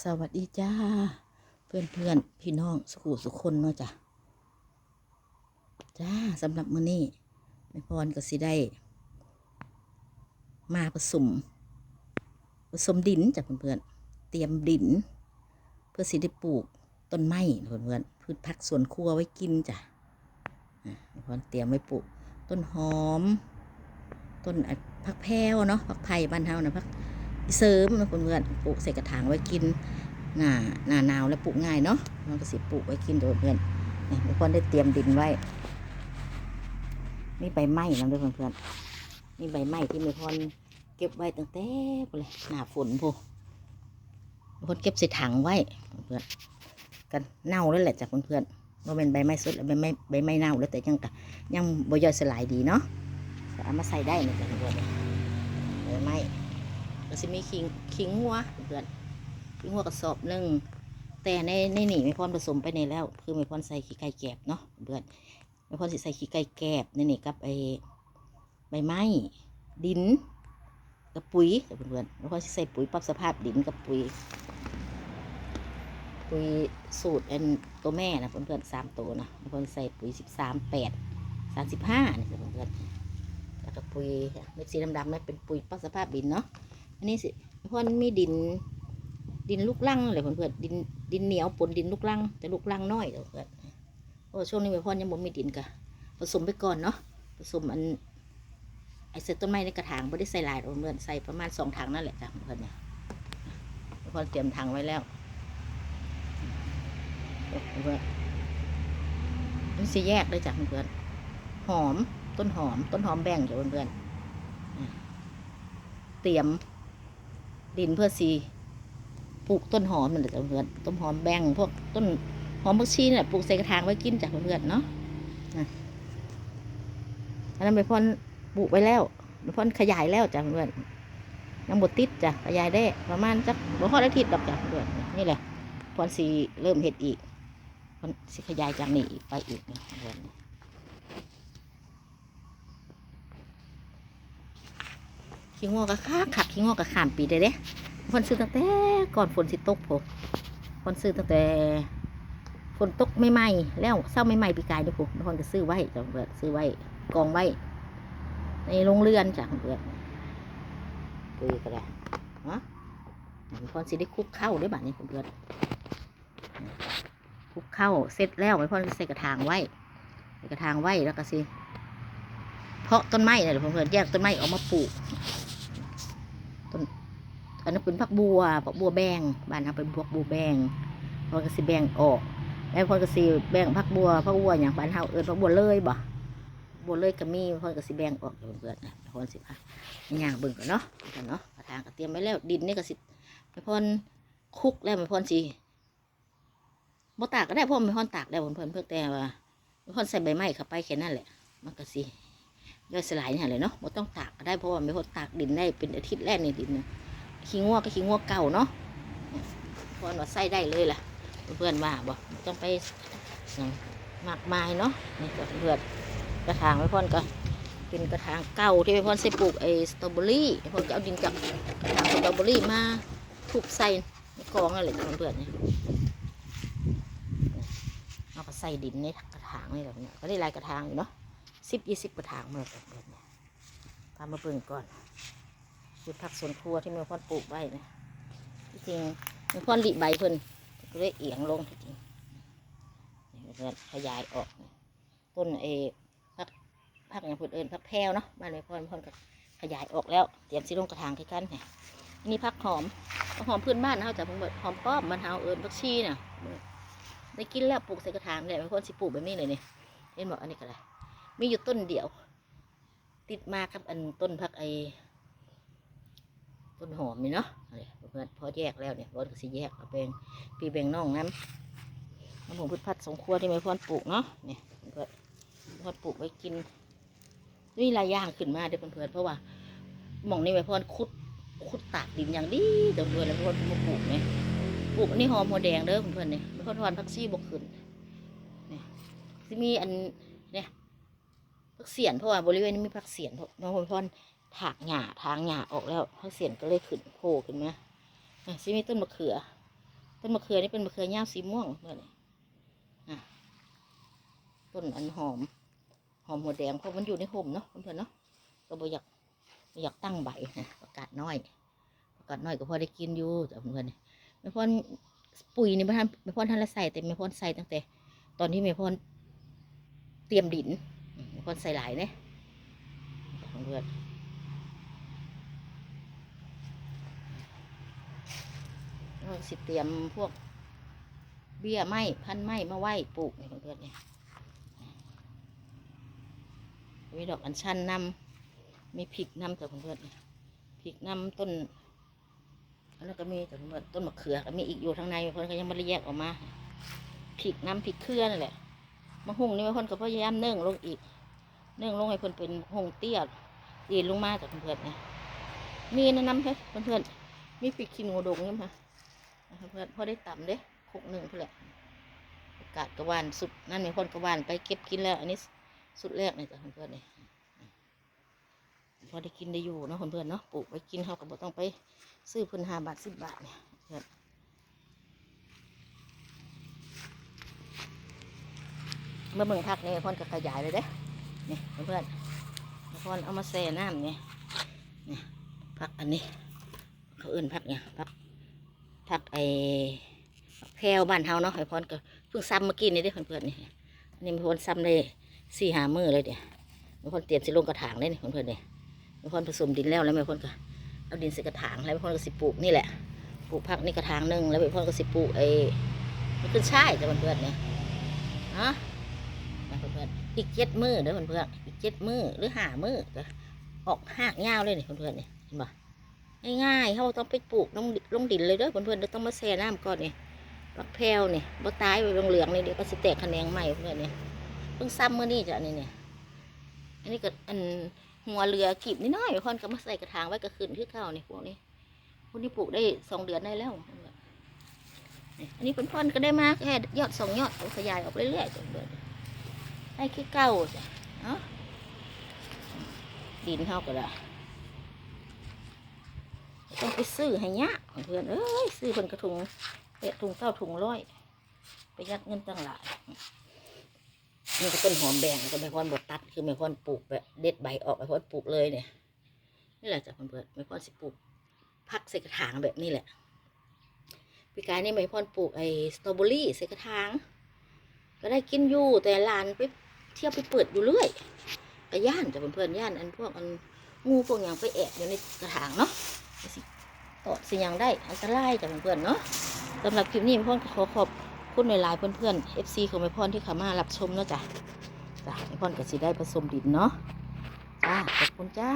สวัสดีจ้า เพื่อนเพื่อนพี่น้องสุขุสุขคนเนาะจ้ะจ้าสำหรับมื้อนี้แม่พรก็สิได้ มาผสมผสมดินจ้ะเพื่อนๆเตรียมดิน เพื่อสิได้ปลูกต้นไม้เพื่อนเพื่อนพืชผักสวนครัวไว้กินจ้ะอะแม่พรเตรียมไว้ปลูก ต้นหอม ต้นผักแพรวเนาะผักไผ่บ้านเฮานะผัก เสริมนะเพื่อนปลูกใส่กระถางไว้กินหน้าหน้าหนาวแล้วปลูกง่ายเนาะมันก็สิปลูกไว้กินโดยเพื่อนนี่ทุกคนได้เตรียมดินไว้มีใบไม้นะด้วยเพื่อนๆมีใบไม้ที่มีคนเก็บไว้ตั้งแต่พุ่นเลยหน้าฝนพูมีคนเก็บใส่ถังไว้เพื่อนกันเน่าแล้วแหละจากเพื่อนๆว่าเป็นใบไม้สดใบไม้ใบไม้เน่าแล้วแต่ยังกะยังบ่ย่อยสลายดีเนาะสามารถใส่ได้นะจ๊ะเพื่อนใบไม้ ก็จะมีขิงขิงหัวเพื่อนขิงหัวกระสอบหนึ่งแต่ในในนี่ไม่พรผสมไปในแล้ว คือไม่พรใส่ขี้ไก่แกบเนาะเพื่อนไม่พรสิใส่ขี้ไก่แกบในนี่กับไอใบไม้ดินกับปุ๋ยเพื่อนไม่พรสิใส่ปุ๋ยปรับสภาพดินกับปุ๋ยปุ๋ยสูตรอันตัวแม่นะเพื่อนๆสามตัวนะไม่พรใส่ปุ๋ยสิบสามแปดสามสิบห้านี่เพื่อนๆแล้วก็ปุ๋ยเม็ดสีดำๆนั่นเป็นปุ๋ยปรับสภาพดินเนาะ อันนี้สิเพราะมันมีดิน ดินลูกลังอะไรเพื่อนๆดินดินเหนียวปนดินลูกลังแต่ลูกลังน้อยเพื่อนโอ้ช่วงนี้พ่อยังบ่มีดินกะผสมไปก่อนเนาะผสมอันไอเศษต้นไม้ในกระถางไม่ได้ใส่หลายเพื่อนใส่ประมาณสองถังนั่นแหละจ้ะเพื่อนเนี่ยพ่อเตรียมถังไว้แล้วเพื่อนมันสิแยกเลยจ้ะเพื่อนหอมต้นหอมต้นหอมแบ่งจ้ะเพื่อนเตรียม ดินเพื่อสีปลูกต้นหอมนั่นแหละจ้ะเพื่อนต้นหอมแบ่งพวกต้นหอมผักชีนี่แหละปลูกใส่กระถางไว้กินจ้ะเพื่อนเนาะนะอันนั้นไปพ่อนปลูกไว้แล้วไปพ่อนขยายแล้วจ้ะเพื่อนยังบดติดจ้ะขยายได้ประมาณจักบ่พออาทิตย์ดอกจ้ะเพื่อนนี่แหละพ่อนสีเริ่มเห็ดอีกพ่อนสีขยายจากนี่ไปอีกเพื่อน ขี้งอกก็คักขักขี้งอกก็ข้ามปีได้เด้คนซื้อตั้งแต่ก่อนฝนสิตกผมคนซื้อตั้งแต่ฝนตกไม่ไหม้แล้วเศร้าไม่ไหม้ปีกายเด้อผมคนก็ซื้อไว้จ้ะเพื่อซื้อไว้กองไว้ ในโรงเรือนจ้ะเพื่อนคุยก็ได้ฮะคนสิได้คุกเข้าได้บ้านี้เพื่อนคุกเข้าเสร็จแล้วไม่พอนใส่กระถางไว้ใส่กระถางไว้แล้วก็สิเพาะต้นไม้เนี่ยเพื่อนแยกต้นไม้ออกมาปลูก อันนั้นเป็นผักบัวผักบัวแบงบ้านเราเป็นพวกบัวแบงพอก็สิแบงออก แล้วพอก็สิแบงผักบัวผักบัวอย่างบ้านเราเอิญผักบัวเลยบ่บัวเลยก็มีพอก็สิแบงออกเพื่อนๆนะพอนสิค่ะย่างเบิ่งก่อนเนาะกันเนาะกระถางก็เตรียมไว้แล้วดินนี่ก็สิไปพอนคุกแล้วไปพอนสิบ่ตากก็ได้พราะมันพอนตากได้เพื่อนเพื่อแต่ว่าพอนใส่ใบไม้เข้าไปแค่นั้นแหละ มันก็สิย่อยสลายเนี่ยเลยเนาะไม่ต้องตากก็ได้เพราะว่าไม่พอนตากดินได้เป็นอาทิตย์แรกในดินนะ ขี้งัวก็ขี้งัวเก่าเนาะพราะว่าใส่ได้เลยล่ะ เพื่อนว่าบอกต้องไปอย่างมากมายเนาะนี่ก็เพื่อนกระถางไว้พ่อนก็เป็นกระถางเก่าที่ไว้พ่อนใส่ปลูกไอ้สตรอเบอรี่ไอ้พ่อนก็เอาดินจากกระถางสตรอเบอรี่มาทุบใส่กองอะไรเพื่อนเนี่ยเอาก็ใส่ดินในกระถางนี่แบบเนี้ยก็ได้ลายกระถางอยู่เนาะสิบยี่สิบกระถางมาเลยเดือนเนี่ยพามาเบิ่งก่อน พืชผักสวนครัวที่แมีพ่อนปลูกไว้นะที่จริงแมีพ่อนหลีใบเพิ่นก็เลยเอียงลงที่จริงขยายออก ต้นเอผักผักอย่างพื่นเอิญผักแพรวเนาะบ้านแม่พ่อนพ่อนก็ขยายออกแล้วเตรียมสิลงกระถางใกล้กันเนี่ยนี่ผักหอมหอมพื้นบ้านเขาจะเพิ่งหอมป้อมมันเฮาเอิญผักชีน่ะได้กินแล้วปลูกใส่กระถางเนี่ยแม่พ่อนสิปลูกแบบนี้เลยเนี่ยเห็นบอกอันนี้ก็ได้มีอยู่ต้นเดียว ติดมาครับอันต้นพักไอ ต้นหอมนี่เนาะเพื่อนพอแยกแล้วเนี่ยรถก็สิแยกเอาแบงปีแบ่งน้องน้ำน้ำผงพืชพัดสองครัวที่ไม่พ่อนปลูกเนาะเนี่ยเพื่อนพอนปลูกไว้กินนี่หลายอย่างขึ้นมาเด้อเพื่อนเพราะว่าหม่องนี่ไม่พ่อนคุดคุดตากดินอย่างดีเดี๋ยวเพื่อนแล้วเพื่อนมาปลูกเนี่ยปลูกอันนี้หอมหัวแดงเด้อเพื่อนเนี่ยไม่พอนทอนพักซี่บกขึ้นเนี่ยที่มีอันเนี่ยพักเสียนเพราะว่าบริเวณนี้มีพักเสียนเพราะน้องพร ถากหญ้าทางหญ้าออกแล้วพักเสียนก็เลยขึ้นโผล่ขึ้นมาอะซิมีต้นมะเขือ ต้นมะเขือนี่เป็นมะเขือยาวสีม่วงเพื่อนอะต้นอันหอม หอมหัวแดงเพราะมันอยู่ในห่มเนาะเพื่อนเนาะก็บ่อยากบ่อยากตั้งใบนะประกาศน้อยประกาศน้อยก็พอได้กินอยู่แต่เพื่อนไม่พอนปุ๋ยนี่ไม่พอนไม่พอนท่านละใส่แต่ไม่พอนใส่ตั้งแต่ ตอนที่ไม่พอนเตรียมดินไม่พอนใส่หลายเนี่ยเพื่อน เราสิเตรียมพวกเบี้ยไม้พันไม้มาไหว้ปลูกนี่เพื่อนเนี่ยมีดอกอัญชันนำมีพริกนำแต่เพื่อนๆนี่พริกนำต้นแล้วก็มีแต่เพื่อนต้นมะเขือก็มีอีกอยู่ข้างในเพื่อนก็ยังไม่ได้แยกออกมาพริกนำพริกเครื่อนั่นแหละมะฮุ่งนี่เพื่อนก็พยายามเนื่องลงอีก เนื่องลงให้เพื่อนเป็นหงเตี้ยดีนลงมาแต่เพื่อนๆนี่มีนะน้ำให้เพื่อนมีพริกขี้หนูดงนี่ เพื่อนพอได้ต่ำเด้คุกหนึ่งเพื่อนแหละอกาศกระวานสุดนั่นมีคนกระวานไปเก็บกินแล้ว อันนี้สุดแรกเลยจ้ะเพื่อนๆนี่ยพอได้กินได้อยู่เนาะเพื่อนๆเนาะปลูกไว้กินเขาก็บ่ต้องไปซื้อเพิ่นห้าบาทสิบบาทเนี่ยเพื่อนเมื่อเมืองพักเนี่พ่อนก็ขยายเลยเด้นี่เพื่อนๆพ่อนเอามาแช่น้ำนี่นี่พักอันนี้เขาเอื่นพักเนี่ยพัก พักไอ้แพรวบ้านเฮาเนาะไอ้พ่อนก็เพิ่งซ้ำเมื่อกี้นี่เด้เพื่อนๆนี่อันนี้พ่อนซ้ำเลยสี่หามือเลยเดี๋ยวมีคนเตรียมสิลงกระถางเลยนี่เพื่อนๆเนี่ยมีคนผสมดินแล้วแล้วมีคนก็เอาดินใส่กระถางแล้วมีคนก็สิปลูกนี่แหละปลูกผักนี่กระถางหนึ่งแล้วมีคนก็สิปลูกไอ้มันขึ้นช่ายจ้ะเพื่อนๆเนี่ยฮะนะเพื่อนๆอีกเจ็ดมือเด้อเพื่อนๆอีกเจ็ดมือหรือหามือก็ออกหากยาวเลยนี่เพื่อนๆเนี่เห็นปะ ง่ายๆเขาต้องไปปลูกลงลงดินเลยเด้อเพื่อนๆเดี๋ยวต้องมาแช่น้ำก่อนเนี่ยปักแพรวนี่ยบ่ตายไปเหลืองๆนี่เดี๋ยวก็สิแตกแขนงใหม่เพื่อนเนี่ยเพิ่งซ้ำเมื่อนี้จ้ะนนี้เนี่ยอันนี้ก็อันหัวเรือกีบนิดหน้อยคนก็มาใส่กระถางไว้ก็ขึ้นที่เก่านี่ยพวกนี้พวกนี้ปลูกได้สองเดือนได้แล้วอันนี้เป็นพ่อนๆก็ได้มากแค่ยอดสองยอดขยายออกเรื่อยๆจนเดือนได้แค่เก้าจ้ะเนาะดินเท่ากันละ ต้องไปซื้อให้ยะเพื่อนเอ้ยซื้อเป็นกระถุงเป็ดถุงเก้าถุงร้อยไปยัดเงินตั้งหลายนี่ก็ต้นหอมแดงก็ไม่พอนบดตัด คือไม่พอนปลูกแบบเด็ดใบออกไม่พอนปลูกเลยเนี่ยนี่แหละจ้ะเพื่อนๆไม่พอนสิปลูกพักใส่กระถางแบบนี้แหละปีกายนี่ไม่พอนปลูกไอ้สตรอเบอรี่ใส่กระถางก็ได้กินอยู่แต่ลานไปเที่ยวไปเปิดอยู่เรื่อยก็ย่านจ้ะเพื่อนๆย่านอันพวกอันงูพวกอย่างไปแอบอยู่ในกระถางเนาะ สิตอดสิยังได้อันตรายจ้ะเพื่อนเนาะสำหรับคลิปนี้พ่อนขอขอบคุณในลายๆเพื่อนๆ FC ของแม่พรที่ขามารับชมเนาะจ้ะจ้ะแม่พรก็สิได้ผสมดินเนาะจ้าขอบคุณจ้า